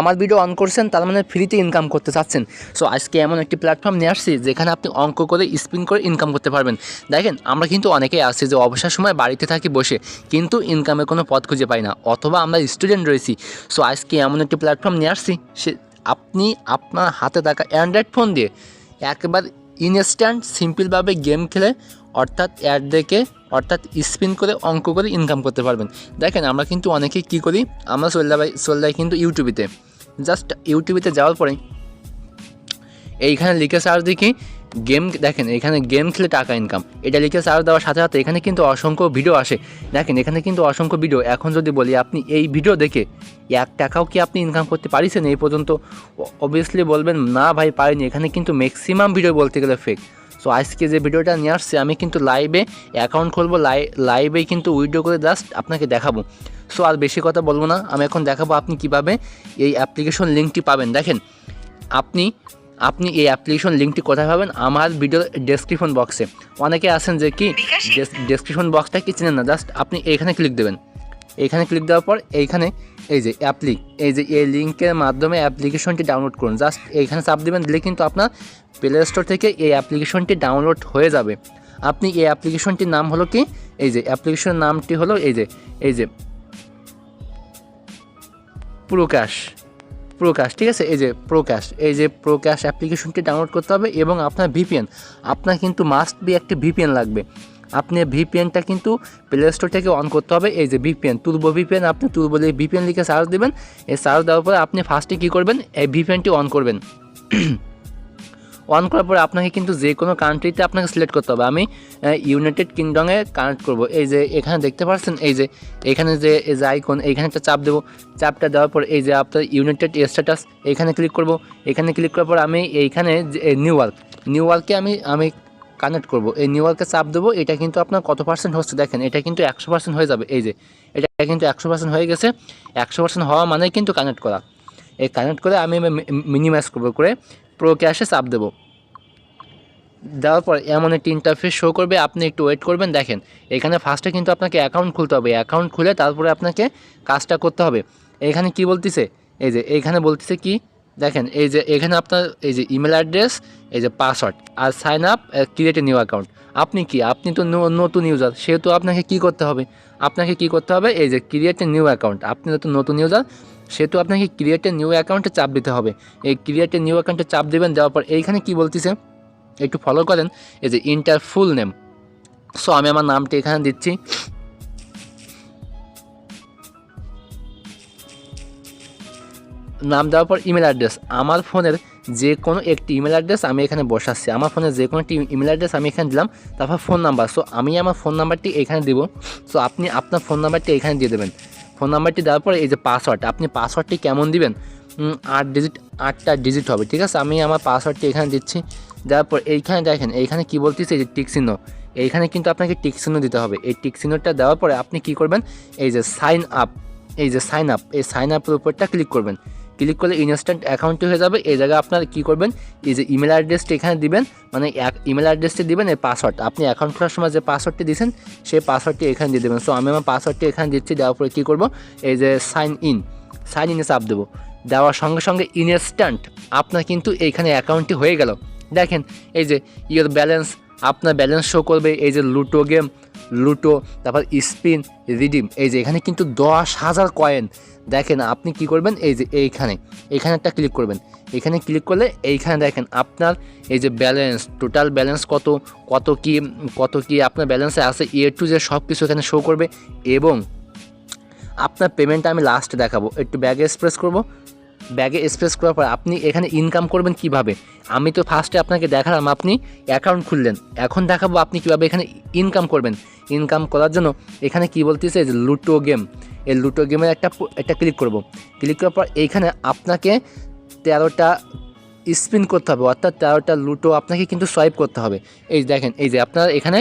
আমার video on করছেন, তার মানে ফ্রিতে ইনকাম করতে চাচ্ছেন। সো আজকে এমন একটি প্ল্যাটফর্ম নিয়ে আসছি, যেখানে আপনি অঙ্ক করে স্পিন করে ইনকাম করতে পারবেন। দেখেন, আমরা কিন্তু অনেকেই আছি যে অবসর সময় বাড়িতে থাকি বসে, কিন্তু ইনকামের কোনো পথ খুঁজে পাই না, অথবা আমরা স্টুডেন্ট রয়েছি। সো আজকে এমন একটি প্ল্যাটফর্ম নিয়ে আসছি, সে, আপনি আপনার হাতে থাকা অ্যান্ড্রয়েড ফোন দিয়ে, একবার ইনস্ট্যান্ট সিম্পলভাবে গেম খেলে অর্থাৎ অ্যাড দেখে, অর্থাৎ স্পিন করে, অঙ্ক করে ইনকাম করতে পারবেন। দেখেন, আমরা কিন্তু অনেকেই কী করি? আমরা চলে যাই কিন্তু ইউটিউবেতে জাস্ট ইউটিউবেতে যাওয়ার পরে এইখানে লিখে সার্চ দেখি গেম দেখেন, এখানে গেম খেলে টাকা ইনকাম এটা লিখে সার্চ দেওয়ার সাথে সাথে এখানে কিন্তু অসংখ্য ভিডিও আসে। দেখেন, এখানে কিন্তু অসংখ্য ভিডিও এখন যদি বলি, আপনি এই ভিডিও দেখে এক টাকাও কি আপনি ইনকাম করতে পারিছেন? এই পর্যন্ত অবভিয়াসলি বলবেন, না ভাই, পারিনি। এখানে কিন্তু ম্যাক্সিমাম ভিডিও বলতে গেলে ফেক সো আজকে যে ভিডিওটা নিয়ে আসছে আমি কিন্তু লাইভে অ্যাকাউন্ট খুলবো লাই লাইভেই কিন্তু উইডিও করে জাস্ট আপনাকে দেখাবো। সো আর বেশি কথা বলব না আমি এখন দেখাবো আপনি কীভাবে এই অ্যাপ্লিকেশন লিঙ্কটি পাবেন। দেখেন আপনি আপনি এই অ্যাপ্লিকেশন লিঙ্কটি কোথায় পাবেন? আমার ভিডিওর ডেসক্রিপশন বক্সে অনেকে আছেন যে কি ডেসক্রিপশন বক্সটা কি চিনেন না? জাস্ট আপনি এইখানে ক্লিক দেবেন। এইখানে ক্লিক দেওয়ার পর এইখানে এই যে অ্যাপ্লিক এই যে এই লিঙ্কের মাধ্যমে অ্যাপ্লিকেশনটি ডাউনলোড করুন। জাস্ট এইখানে চাপ দেবেন, দিলে কিন্তু আপনার প্লে স্টোর থেকে এই অ্যাপ্লিকেশনটি ডাউনলোড হয়ে যাবে। আপনি এই অ্যাপ্লিকেশনটির নাম হলো কি? এই যে অ্যাপ্লিকেশনের নামটি হলো এই যে এই যে প্রকাশ প্রকাশ ঠিক আছে? এই যে প্রকাশ এই যে প্রকাশ অ্যাপ্লিকেশনটি ডাউনলোড করতে হবে এবং আপনার ভিপিএন আপনার কিন্তু মাস্ট বি একটি ভিপিএন লাগবে। আপনি ভিপিএনটা কিন্তু প্লে স্টোর থেকে অন করতে হবে। এই যে ভিপিএন তুলবো ভিপিএন আপনি তুলবো ভিপিএন লিখে সার্চ দেবেন। এই সার্চ দেওয়ার পরে আপনি ফার্স্টে কী করবেন? এই ভিপিএনটি অন করবেন। অন করার পরে আপনাকে কিন্তু যে কোনো কান্ট্রিতে আপনাকে সিলেক্ট করতে হবে। আমি ইউনাইটেড কিংডমে কানেক্ট করব। এই যে এখানে দেখতে পাচ্ছেন, এই যে এখানে যে, এই যে আইকন এইখানে একটা চাপ দেবো। চাপটা দেওয়ার পর এই যে আপনার ইউনাইটেড স্ট্যাটাস এখানে ক্লিক করব। এখানে ক্লিক করার পর আমি এইখানে নিউ ওয়ার্ক নিউ ওয়ার্কে আমি আমি কানেক্ট করব। এই নিউ চাপ দেবো, এটা কিন্তু আপনার কত পার্সেন্ট হচ্ছে দেখেন, এটা কিন্তু একশো পার্সেন্ট হয়ে যাবে। এই যে, এটা কিন্তু একশো পার্সেন্ট হয়ে গেছে। একশো পার্সেন্ট হওয়া মানেই কিন্তু কানেক্ট করা। এই কানেক্ট করে আমি মিনিমাইজ করব করে প্রো ক্যাশে চাপ দেবো। দেওয়ার পর এমন একটি ইন্টারফেস শো করবে, আপনি একটু ওয়েট করবেন, দেখেন। এখানে ফার্স্টে কিন্তু আপনাকে অ্যাকাউন্ট খুলতে হবে। অ্যাকাউন্ট খুলে তারপরে আপনাকে কাজটা করতে হবে। এখানে কি বলতেছে? এই যে এইখানে বলতেছে কি? দেখেন, এই যে এখানে আপনার এই যে ইমেল অ্যাড্রেস এই যে password R sign up create a new account আপনি কি? আপনি তো নতুন ইউজার সেহেতু আপনাকে কি করতে হবে? আপনাকে কি করতে হবে? এই যে ক্রিয়েট এ নিউ অ্যাকাউন্ট আপনি তো নতুন ইউজার সেহেতু আপনাকে ক্রিয়েট এ নিউ অ্যাকাউন্টে চাপ দিতে হবে। এই ক্রিয়েট এ নিউ অ্যাকাউন্টে চাপ দেবেন, দেওয়ার পর এইখানে কি বলতেছে? একটু ফলো করেন, এই যে ইন্টার ফুল নেম সো আমি আমার নামটি এখানে দিচ্ছি। নাম দেওয়ার পর ইমেল অ্যাড্রেস আমার ফোনের যে কোনো একটি ইমেল অ্যাড্রেস আমি এখানে বসাচ্ছি। আমার ফোনের যে কোনো একটি ইমেল অ্যাড্রেস আমি এখানে দিলাম, তারপর ফোন নাম্বার সো আমি আমার ফোন নাম্বারটি এখানে দেবো। সো আপনি আপনার ফোন নাম্বারটি এখানে দিয়ে দেবেন। ফোন নাম্বারটি দেওয়ার পরে এই যে পাসওয়ার্ড আপনি পাসওয়ার্ডটি কেমন দিবেন? আট ডিজিট আটটা ডিজিট হবে, ঠিক আছে? আমি আমার পাসওয়ার্ডটি এখানে দিচ্ছি। দেওয়ার পর এইখানে দেখেন, এইখানে কী বলতেছে এই যে টিকচিহ্ন এইখানে কিন্তু আপনাকে টিকচিহ্ন দিতে হবে। এই টিকচিহ্নটা দেওয়ার পরে আপনি কি করবেন? এই যে সাইন আপ এই যে সাইন আপ এই সাইন আপের উপরটা ক্লিক করবেন। ক্লিক করলে ইনস্ট্যান্ট অ্যাকাউন্টটি হয়ে যাবে। এই জায়গায় আপনার কী করবেন? এই যে ইমেল অ্যাড্রেসটি এখানে দিবেন মানে ইমেল অ্যাড্রেসটি দিবেন, এই পাসওয়ার্ড আপনি অ্যাকাউন্ট খোলার সময় যে পাসওয়ার্ডটি দিয়েছেন, সেই পাসওয়ার্ডটি এখানে দিয়ে দেবেন। সো আমি আমার পাসওয়ার্ডটি এখানে দিচ্ছি, দেওয়ার পরে কী করব? এই যে সাইন ইন সাইন ইনে চাপ দেবো। দেওয়ার সঙ্গে সঙ্গে ইনস্ট্যান্ট আপনার কিন্তু এইখানে অ্যাকাউন্টটি হয়ে গেল। দেখেন, এই যে ইয়োর ব্যালেন্স আপনার ব্যালেন্স শো করবে, এই যে লুটো গেম লুটো, তারপর স্পিন, রিডিম, এই যে এখানে কিন্তু দশ হাজার কয়েন। দেখেন আপনি কি করবেন? এই যে এইখানে এখানে একটা ক্লিক করবেন। এখানে ক্লিক করলে এইখানে দেখেন আপনার এই যে ব্যালেন্স টোটাল ব্যালেন্স কত কত কি কত কি আপনার ব্যালেন্সে আছে এ টু যে সব কিছু এখানে শো করবে এবং আপনার পেমেন্টটা আমি লাস্টে দেখাবো। একটু ব্যাগে এক্সপ্রেস করব। ব্যাগে এক্সপ্রেস করার পর আপনি এখানে ইনকাম করবেন কীভাবে? আমি তো ফার্স্টে আপনাকে দেখালাম, আপনি অ্যাকাউন্ট খুললেন। এখন দেখাবো আপনি কীভাবে এখানে ইনকাম করবেন। ইনকাম করার জন্য এখানে কি বলতেছে? যে লুটো গেম এই লুটো গেমের একটা একটা ক্লিক করব। ক্লিক করার পর এইখানে আপনাকে তেরোটা স্পিন করতে হবে। অর্থাৎ তেরোটা লুটো আপনাকে কিন্তু সোয়াইপ করতে হবে। এই দেখেন, এই যে আপনার এখানে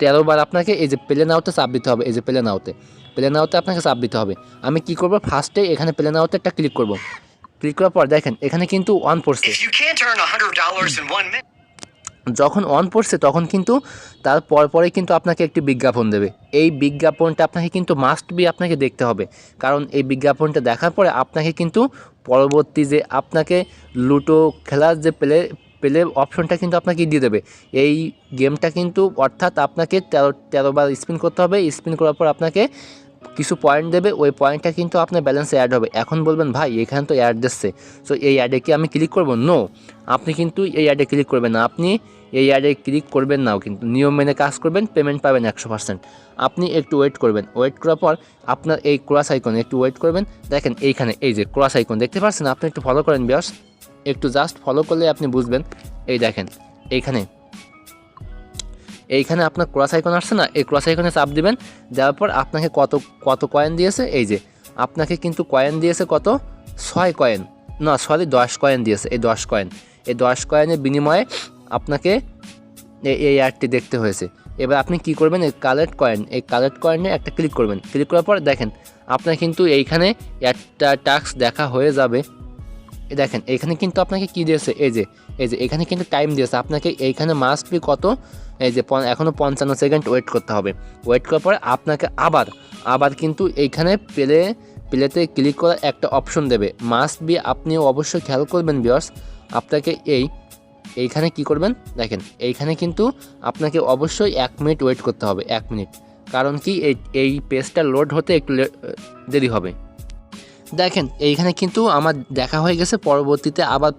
তেরো বার আপনাকে এই যে প্লে নাওতে চাপ দিতে হবে এই যে প্লে নাওতে প্লে নাওতে আপনাকে চাপ দিতে হবে। আমি কি করব? ফার্স্টে এখানে প্লে নাওতে একটা ক্লিক করব। ক্লিক করার পর দেখেন এখানে কিন্তু অন পড়ছে If you can't earn $100 in one minute, যখন অন পড়ছে তখন কিন্তু তার পর পরে কিন্তু আপনাকে একটি বিজ্ঞাপন দেবে। এই বিজ্ঞাপনটা আপনাকে কিন্তু মাস্ট বি আপনাকে দেখতে হবে। কারণ এই বিজ্ঞাপনটা দেখার পরে আপনাকে কিন্তু পরবর্তী যে আপনাকে লুটো খেলার যে প্লে প্লে অপশনটা কিন্তু আপনাকে দিয়ে দেবে। এই গেমটা কিন্তু অর্থাৎ আপনাকে তেরো তেরোবার স্পিন করতে হবে। স্পিন করার পর আপনাকে কিছু পয়েন্ট দেবে। ওই পয়েন্টটা কিন্তু আপনার ব্যালেন্সে অ্যাড হবে। এখন বলবেন, ভাই, এখানে তো অ্যাড দিচ্ছে সো এই অ্যাডে কি আমি ক্লিক করব? নো আপনি কিন্তু এই অ্যাডে ক্লিক করবেন না। আপনি এই অ্যাডে ক্লিক করবেন নাও কিন্তু। নিয়ম মেনে কাজ করবেন পেমেন্ট পাবেন একশো পার্সেন্ট আপনি একটু ওয়েট করবেন। ওয়েট করার পর আপনার এই ক্রস আইকন একটু ওয়েট করবেন। দেখেন এইখানে এই যে ক্রস আইকন দেখতে পাচ্ছেন? আপনি একটু ফলো করেন বিয়াস একটু জাস্ট ফলো করলে আপনি বুঝবেন। এই দেখেন, এইখানে। এইখানে আপনার ক্রস আইকন আসছে না? এই ক্রস আইকনে চাপ দিবেন। দেওয়ার পর আপনাকে কত কত কয়েন দিয়েছে? এই যে, আপনাকে কিন্তু কয়েন দিয়েছে কত? ছয় কয়েন না সরি দশ কয়েন দিয়েছে। এই দশ কয়েন এই দশ কয়েনের বিনিময়ে আপনাকে এই- অ্যাডটি দেখতে হয়েছে। এবার আপনি কি করবেন, এই কালেক্ট কয়েন এই কালেক্ট কয়েনে একটা ক্লিক করবেন। ক্লিক করার পর দেখেন, আপনার কিন্তু এইখানে একটা টাস্ক দেখা হয়ে যাবে। দেখেন এখানে কিন্তু আপনাকে কি দিয়েছে? এই যে এই যে, এখানে কিন্তু টাইম দিয়েছে। আপনাকে এইখানে মাস্ট বি কত? এই যে এখনও পঞ্চান্ন সেকেন্ড ওয়েট করতে হবে। ওয়েট করার পরে আপনাকে আবার আবার কিন্তু এইখানে প্লে প্লেতে ক্লিক করার একটা অপশন দেবে। মাস্ট বি আপনি অবশ্যই খেয়াল করবেন বিয়ার্স আপনাকে এই এইখানে কি করবেন? দেখেন, এইখানে কিন্তু আপনাকে অবশ্যই এক মিনিট ওয়েট করতে হবে, এক মিনিট। কারণ কি এই এই পেজটা লোড হতে একটু দেরি হবে। দেখেন, এইখানে কিন্তু আমার দেখা হয়ে গেছে, পরবর্তীতে আবার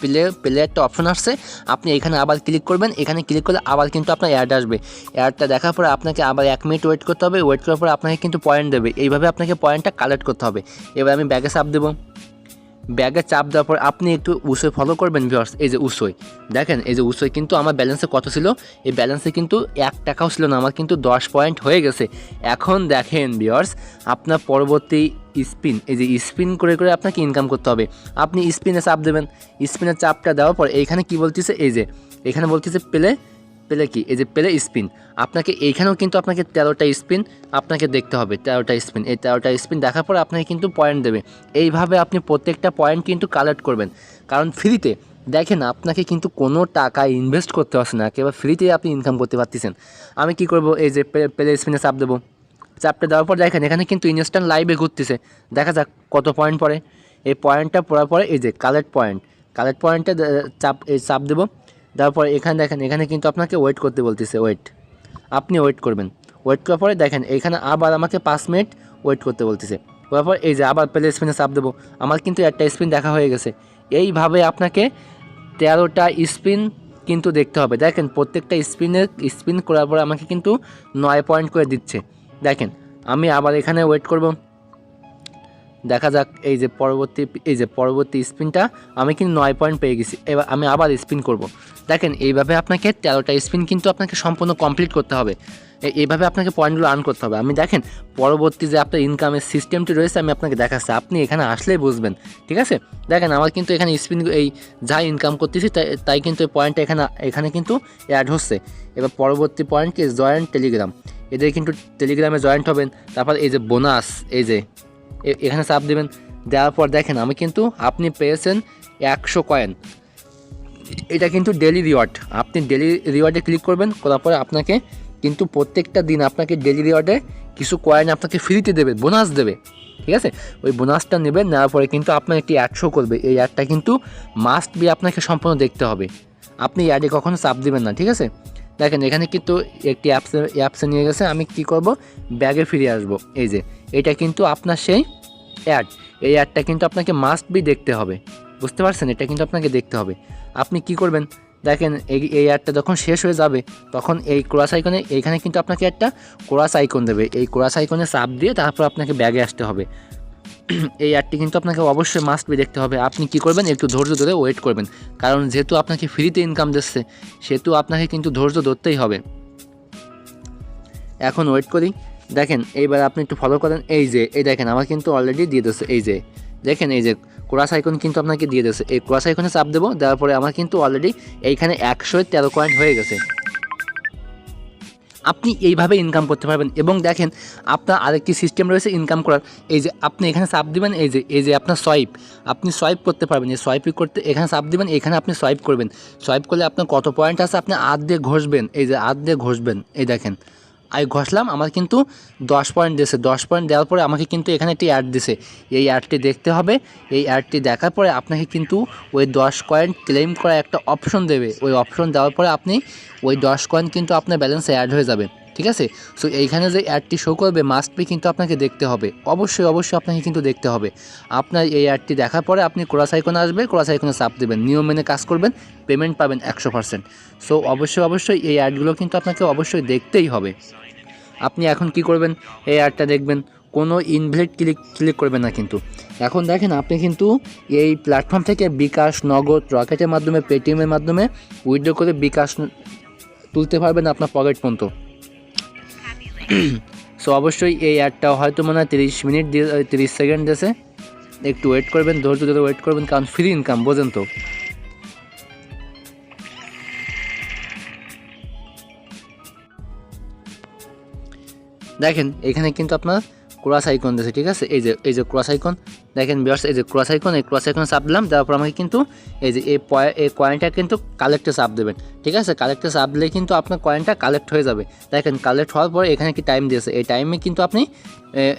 প্লে প্লে একটা অপশন আসছে। আপনি এখানে আবার ক্লিক করবেন, এখানে ক্লিক করলে আবার কিন্তু আপনার অ্যাড আসবে। অ্যাডটা দেখার পরে আপনাকে আবার এক মিনিট ওয়েট করতে হবে ওয়েট করার পরে আপনাকে কিন্তু পয়েন্ট দেবে। এইভাবে আপনাকে পয়েন্টটা কালেক্ট করতে হবে। এবার আমি ব্যাগে চাপ দেবো। ব্যাগে চাপ দেওয়ার পর আপনি একটু উসোয় ফলো করবেন ভিওর্স এই যে উসোয় দেখেন, এই যে উসোয় কিন্তু আমার ব্যালেন্সে কত ছিল? এই ব্যালেন্সে কিন্তু এক টাকাও ছিল না, আমার কিন্তু দশ পয়েন্ট হয়ে গেছে। এখন দেখেন ভিওর্স আপনার পরবর্তী স্পিন এই যে স্পিন করে করে আপনাকে ইনকাম করতে হবে। আপনি স্পিনে চাপ দেবেন স্পিনের চাপটা দেওয়ার পর এইখানে কি বলতেছে? এই যে, এখানে বলতেছে, প্লে প্লে কি? এই যে প্লে স্পিন। আপনাকে এইখানেও কিন্তু আপনাকে তেরোটা স্পিন আপনাকে দেখতে হবে, তেরোটা স্পিন। এই তেরোটা স্পিন দেখার পর আপনাকে কিন্তু পয়েন্ট দেবে। এইভাবে আপনি প্রত্যেকটা পয়েন্ট কিন্তু কালেক্ট করবেন। কারণ ফ্রিতে দেখেন, আপনাকে কিন্তু কোনো টাকা ইনভেস্ট করতে হচ্ছে না, একেবারে ফ্রিতেই আপনি ইনকাম করতে পারতেছেন। আমি কি করব? এই যে প্লে স্পিনে চাপ দেবো। চাপটা দেওয়ার পর দেখেন, এখানে কিন্তু ইনস্ট্যান্ট লাইভে ঘুরতেছে। দেখা যাক কত পয়েন্ট পড়ে। এই পয়েন্টটা পড়ার পরে এই যে কালেক্ট পয়েন্ট কালেক্ট পয়েন্টে চাপ, এই চাপ দেবো। দেওয়ার পরে এখানে দেখেন, এখানে কিন্তু আপনাকে ওয়েট করতে বলতেছে ওয়েট আপনি ওয়েট করবেন। ওয়েট করার পরে দেখেন, এখানে আবার আমাকে পাঁচ মিনিট ওয়েট করতে বলতেছে। তারপর এই যে আবার প্লে স্পিনে চাপ দেবো। আমার কিন্তু একটা স্পিন দেখা হয়ে গেছে। এইভাবে আপনাকে তেরোটা স্পিন কিন্তু দেখতে হবে। দেখেন, প্রত্যেকটা স্পিনের স্পিন করার পরে আমাকে কিন্তু নয় পয়েন্ট করে দিচ্ছে। দেখেন, আমি আবার এখানে ওয়েট করব। দেখা যাক এই যে পরবর্তী, এই যে পরবর্তী স্পিনটা, আমি কিন্তু নয় পয়েন্ট পেয়ে গেছি। এবার আমি আবার স্পিন করব। দেখেন, এইভাবে আপনাকে তেরোটা স্পিন কিন্তু আপনাকে সম্পূর্ণ কমপ্লিট করতে হবে। এইভাবে আপনাকে পয়েন্টগুলো আর্ন করতে হবে। আমি দেখেন, পরবর্তী যে আপনার ইনকামের সিস্টেমটি রয়েছে, আমি আপনাকে দেখাচ্ছি। আপনি এখানে আসলেই বুঝবেন, ঠিক আছে? দেখেন, আমার কিন্তু এখানে স্পিন এই যা ইনকাম করতেছি, তাই তাই কিন্তু এই পয়েন্টটা এখানে এখানে কিন্তু অ্যাড হচ্ছে। এবার পরবর্তী পয়েন্ট কি জয়েন্ট টেলিগ্রাম এদের কিন্তু টেলিগ্রামে জয়েন্ট হবেন। তারপর এই যে বোনাস এই যে এখানে চাপ দেবেন। দেওয়ার পর দেখেন, আমি কিন্তু আপনি পেয়েছেন একশো কয়েন। এটা কিন্তু ডেলি রিওয়ার্ড আপনি ডেলি রিওয়ার্ডে ক্লিক করবেন, করার পরে আপনাকে কিন্তু প্রত্যেকটা দিন আপনাকে ডেলি রিওয়ার্ডে কিছু কয়েন আপনাকে ফ্রিতে দেবে বোনাস দেবে। ঠিক আছে? ওই বোনাসটা নেবেন, নেওয়ার পরে কিন্তু আপনার একটি অ্যাড শো করবে। এই অ্যাডটা কিন্তু মাস্ট বি আপনাকে সম্পূর্ণ দেখতে হবে। আপনি অ্যাডে কখনো চাপ দেবেন না, ঠিক আছে? দেখেন, এখানে কিন্তু একটি অ্যাপসে অ্যাপসে নিয়ে গেছে, আমি কি করব? ব্যাগে ফিরে আসব। এই যে, এটা কিন্তু আপনার সেই অ্যাড এই অ্যাডটা কিন্তু আপনাকে মাস্ট বি দেখতে হবে। বুঝতে পারছেন? এটা কিন্তু আপনাকে দেখতে হবে। আপনি কি করবেন? দেখেন, এই এই অ্যাডটা যখন শেষ হয়ে যাবে, তখন এই ক্রাস আইকনে এইখানে কিন্তু আপনাকে একটা ক্রাস আইকন দেবে। এই ক্রাস আইকনে চাপ দিয়ে তারপর আপনাকে ব্যাগে আসতে হবে। এই অ্যাডটি কিন্তু আপনাকে অবশ্যই মাস্ট বি দেখতে হবে। আপনি কি করবেন? একটু ধৈর্য ধরে ওয়েট করবেন। কারণ যেহেতু আপনাকে ফ্রিতে ইনকাম দিচ্ছে, সেহেতু আপনাকে কিন্তু ধৈর্য ধরতেই হবে। এখন ওয়েট করি। দেখেন, এইবার আপনি একটু ফলো করেন। এই যে, এই দেখেন, আমার কিন্তু অলরেডি দিয়ে দিচ্ছে এই যে, দেখেন, এই যে ক্রাস আইকন কিন্তু আপনাকে দিয়ে দিচ্ছে এই ক্রাস আইকনে চাপ দেবো, দেওয়ার পরে আমার কিন্তু অলরেডি এইখানে একশো তেরো পয়েন্ট হয়ে গেছে। আপনি এইভাবে ইনকাম করতে পারবেন। এবং দেখেন, আপনার আরেকটি সিস্টেম রয়েছে ইনকাম করার। এই যে আপনি এখানে সাপ দিবেন, এই যে এই যে আপনার সোয়াইপ আপনি সোয়াইপ করতে পারবেন। এই সোয়াইপ করতে এখানে সাপ দিবেন, এখানে আপনি সোয়াইপ করবেন। সোয়াইপ করলে আপনার কত পয়েন্ট আছে, আপনি আধ দিয়ে ঘষবেন। এই যে আধ দিয়ে ঘষবেন। এই দেখেন। আমি ঘষলাম আমার কিন্তু দশ পয়েন্ট দিয়েছে। দশ পয়েন্ট দেওয়ার পরে আমাকে কিন্তু এখানে একটি অ্যাড দিছে। এই অ্যাডটি দেখতে হবে। এই অ্যাডটি দেখার পরে আপনাকে কিন্তু ওই দশ কয়েন ক্লেম করা একটা অপশন দেবে। ওই অপশন দেওয়ার পরে আপনি ওই দশ কয়েন কিন্তু আপনার ব্যালেন্সে অ্যাড হয়ে যাবে। ঠিক আছে? সো এইখানে যে অ্যাডটি শো করবে মাস্ট বি কিন্তু আপনাকে দেখতে হবে। অবশ্যই অবশ্যই আপনাকে কিন্তু দেখতে হবে। আপনার এই অ্যাডটি দেখার পরে আপনি ক্রস আইকনে আসবে ক্রস আইকনে চাপ দেবেন। নিয়ম মেনে কাজ করবেন পেমেন্ট পাবেন একশো পার্সেন্ট সো অবশ্যই অবশ্যই এই অ্যাডগুলো কিন্তু আপনাকে অবশ্যই দেখতেই হবে। আপনি এখন কি করবেন? এই অ্যাডটা দেখবেন। কোনো ইনভেট ক্লিক ক্লিক করবেন না কিন্তু। এখন দেখেন, আপনি কিন্তু এই প্ল্যাটফর্ম থেকে বিকাশ, নগদ, রকেটের মাধ্যমে পেটিএমের মাধ্যমে উইথড্র করে বিকাশ তুলতে পারবেন আপনার পকেট পর্যন্ত। সো অবশ্যই এই অ্যাডটা হয়তো মনে হয় তিরিশ মিনিট দিয়ে তিরিশ সেকেন্ড দিয়েছে একটু ওয়েট করবেন, ধৈর্য ধরে ওয়েট করবেন, কারণ ফ্রি ইনকাম বোঝেন তো। দেখেন, এখানে কিন্তু আপনার ক্রস আইকন দিয়েছে ঠিক আছে? এই যে এই যে ক্রস আইকন, দেখেন বিয়ার্স এই যে ক্রস আইকন, এই ক্রস আইকনে চাপ দিলাম, দেওয়ার পর আমাকে কিন্তু এই যে এই এই কয়েনটা কিন্তু কালেক্টে চাপ দেবেন, ঠিক আছে? কালেক্টে চাপ দিলে কিন্তু আপনার কয়েনটা কালেক্ট হয়ে যাবে। দেখেন কালেক্ট হওয়ার পরে এখানে কি টাইম দিয়েছে? এই টাইমে কিন্তু আপনি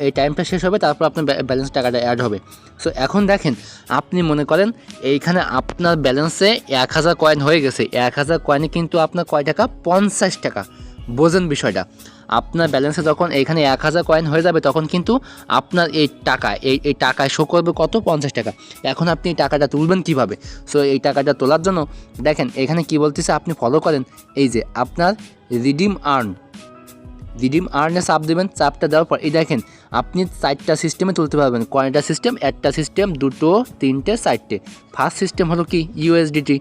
এই টাইমটা শেষ হবে, তারপর আপনার ব্যালেন্স টাকাটা অ্যাড হবে। সো এখন দেখেন, আপনি মনে করেন এইখানে আপনার ব্যালেন্সে এক হাজার কয়েন হয়ে গেছে। এক হাজার কয়েনে কিন্তু আপনার কয় টাকা? পঞ্চাশ টাকা। বোঝেন বিষয়টা। আপনার ব্যালেন্সে যখন এখানে এক হাজার কয়েন হয়ে যাবে, তখন কিন্তু আপনার এই টাকা, এই এই টাকায় শো করবে কত? পঞ্চাশ টাকা। এখন আপনি এই টাকাটা তুলবেন কীভাবে? সো এই টাকাটা তোলার জন্য দেখেন, এখানে কি বলতেছে, আপনি ফলো করেন। এই যে, আপনার রিডিম আর্ন রিডিম আর্নে চাপ দেবেন, চাপটা দেওয়ার পর, এই দেখেন আপনি চারটা সিস্টেমে তুলতে পারবেন। কয়টা সিস্টেম একটা সিস্টেম দুটো, তিনটে, চারটে। ফার্স্ট সিস্টেম হলো কি? ইউএসডিটি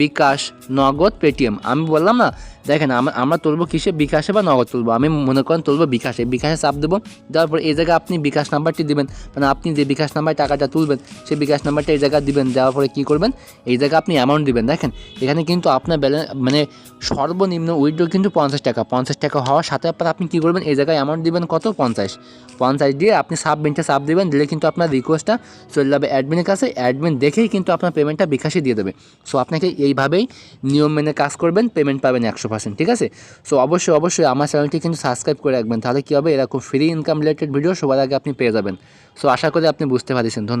বিকাশ, নগদ, পেটিএম। আমি বললাম না, দেখেন আমরা তুলবো কিসে? বিকাশে বা নগদ তুলবো? আমি মনে করেন তুলবো বিকাশে। বিকাশে চাপ দেবো। দেওয়ার পর এই জায়গায় আপনি বিকাশ নাম্বারটি দিবেন। মানে আপনি যে বিকাশ নাম্বার টাকাটা তুলবেন, সেই বিকাশ নাম্বারটা এই জায়গায় দিবেন। দেওয়ার পরে কী করবেন? এই জায়গায় আপনি অ্যামাউন্ট দিবেন। দেখেন, এখানে কিন্তু আপনার ব্যালেন্স মানে সর্বনিম্ন উইথড্র কিন্তু পঞ্চাশ টাকা। পঞ্চাশ টাকা হওয়ার সাথে আপনার আপনি কী করবেন? এই জায়গায় অ্যামাউন্ট দিবেন কত? পঞ্চাশ পঞ্চাশ দিয়ে আপনি সাবমিনটা সাব দেবেন, দিলে কিন্তু আপনার রিকোয়েস্টটা চলে যাবে অ্যাডমিনের কাছে। অ্যাডমিন দেখেই কিন্তু আপনার পেমেন্টটা বিকাশে দিয়ে দেবে। সো আপনাকে এইভাবেই নিয়ম মেনে কাজ করবেন পেমেন্ট পাবেন একশো পার্সেন্ট ঠিক আছে? সো অবশ্যই অবশ্যই আমার চ্যানেলটি কিন্তু সাবস্ক্রাইব করে রাখবেন, তাহলে কী হবে? এরকম ফ্রি ইনকাম রিলেটেড ভিডিও সবার আগে আপনি পেয়ে যাবেন। সো আশা করি আপনি বুঝতে পারছেন।